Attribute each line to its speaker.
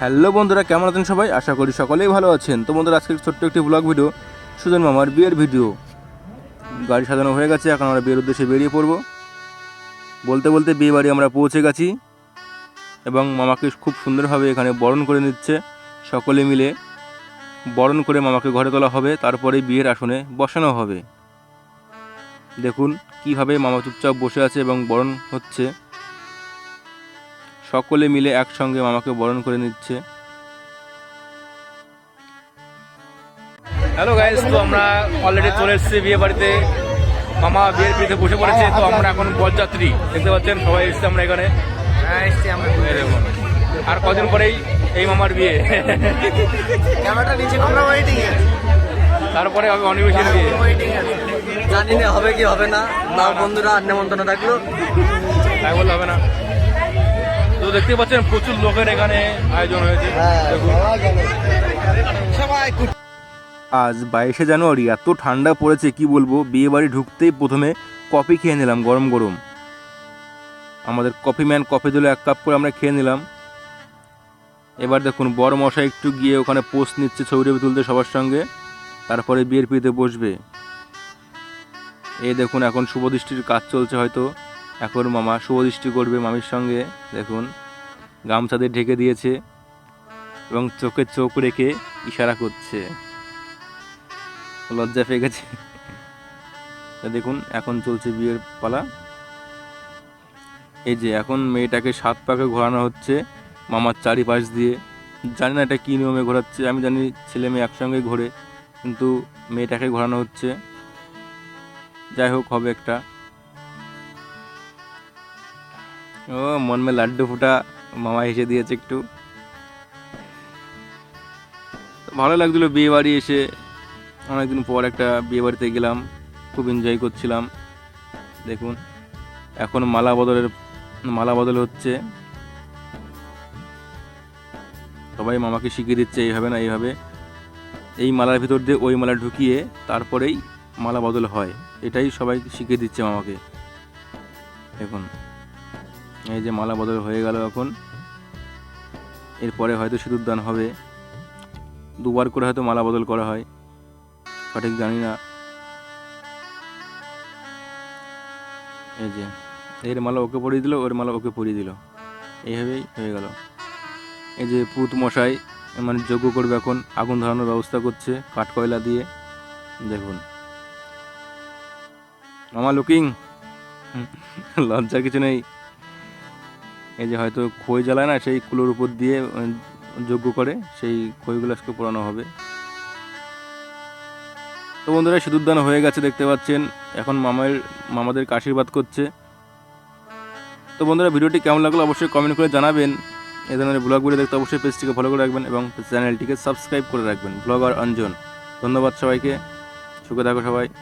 Speaker 1: Hello বন্ধুরা, কেমন আছেন সবাই? আশা করি সকলেই ভালো আছেন। তো বন্ধুরা আজকে ছোট্ট একটি ব্লগ ভিডিও সুজন মামার বিয়ের ভিডিও গাড়ি সাজানো হয়ে গেছে, এখন আমরা বিয়ের উদ্দেশ্যে বেরিয়ে পড়ব। বলতে বলতে বিয়ে বাড়ি আমরা পৌঁছে গেছি এবং মামাকে খুব সুন্দরভাবে এখানে বরণ করে নিচ্ছে। সকলে মিলে বরণ করে মামাকে ঘরে তোলা হবে, তারপরে বিয়ের আসনে বসানো হবে। দেখুন কীভাবে মামা চুপচাপ বসে আছে এবং বরণ হচ্ছে। সকলে মিলে একসঙ্গে মামাকে বরণ করে নিচ্ছে। হ্যালো গাইস তো আমরা অলরেডি চলে এসেছি বিয়ে বাড়িতে। মামা বিয়ের পিড়িতে বসে পড়েছে তো আমরা এখন বরযাত্রী। দেখতে পাচ্ছেন সবাই এসেছে আমরা এখানে।
Speaker 2: হ্যাঁ।
Speaker 1: আর কদিন পরেই এই মামার বিয়ে। তারপরে হবে অনিবেশন বিয়ে।
Speaker 2: জানি না হবে কি হবে না। না বন্ধুরা আর নেমন্তন্ন থাকল।
Speaker 1: তাই বললে হবে না। দেখতে পাচ্ছেন প্রচুর লোকের এখানে আয়োজন হয়েছে। আজ বাইশে জানুয়ারি এত ঠান্ডা পড়েছে কি বলব? বিয়ে বাড়ি ঢুকতেই প্রথমে কফি খেয়ে নিলাম গরম গরম। আমাদের কফি ম্যান কফি দিল এক কাপ করে আমরা খেয়ে নিলাম। এবার দেখুন বড় মশাই একটু গিয়ে ওখানে পোস্ট নিচ্ছে ছবি টবি তুলতে সবার সঙ্গে। তারপরে বিয়ের পিড়িতে বসবে। এই দেখুন এখন শুভদৃষ্টির কাজ চলছে হয়তো। এখন মামা শুভদৃষ্টি করবে মামির সঙ্গে দেখুন। গামছা দিয়ে ঢেকে দিয়েছে এবং চোখে চোখ রেখে ইশারা করছে। লজ্জা পেয়ে গেছে। দেখুন, এখন চলছে বিয়ের পালা। এই যে এখন মেয়েটাকে সাত পাকে ঘোরানো হচ্ছে মামার চারিপাশ দিয়ে। জানি না এটা কী নিয়মে ঘোরাচ্ছে, আমি জানি ছেলে মেয়ে একসঙ্গে ঘোরে, কিন্তু মেয়েটাকে ঘোরানো হচ্ছে। যাই হোক, হবে একটা। ও, মন মে লাড্ডু ফুটা মামা এসে দিয়েছে একটু। ভালো লাগছিল বিয়ে বাড়ি এসে। অনেকদিন পর একটা বিয়ে বাড়িতে গেলাম, খুব এনজয় করছিলাম। দেখুন, এখন মালা বদলের, মালা বদল হচ্ছে। সবাই মামাকে শিখিয়ে দিচ্ছে, এইভাবে না এইভাবে। এই মালার ভিতর দিয়ে ওই মালা ঢুকিয়ে তারপরেই মালা বদল হয়। এটাই সবাই শিখিয়ে দিচ্ছে মামাকে। দেখুন। এই যে মালা বদল হয়ে গেল এখন। এরপরে হয়তো সিঁদুর দান হবে। দুবার করে হয়তো মালা বদল করা হয়। সঠিক জানি না। এই যে, এর মালা ওকে পরিয়ে দিল, ওর মালা ওকে পরিয়ে দিল। এইভাবেই হয়ে গেল। এই যে পুত মশাই মানে যজ্ঞ করবে এখন, আগুন ধরানোর ব্যবস্থা করছে কাঠ কয়লা দিয়ে। দেখুন। মামা লুকিং। লজ্জা কিছু নেই। এই যে হয়তো খই জ্বালায় না, সেই কুলোর উপর দিয়ে যোগ্য করে, সেই খইগুলো আজকে পোড়ানো হবে। তো বন্ধুরা সিঁদুরদান হয়ে গেছে, দেখতে পাচ্ছেন। এখন মামার মামাদেরকে আশীর্বাদ করছে। তো বন্ধুরা, ভিডিওটি কেমন লাগল অবশ্যই কমেন্ট করে জানাবেন। এ ধরনের ব্লগ ভিডিও দেখতে অবশ্যই পেজটিকে ফলো করে রাখবেন এবং চ্যানেলটিকে সাবস্ক্রাইব করে রাখবেন। ব্লগার অঞ্জন। ধন্যবাদ সবাইকে। সুখে থাকো সবাই।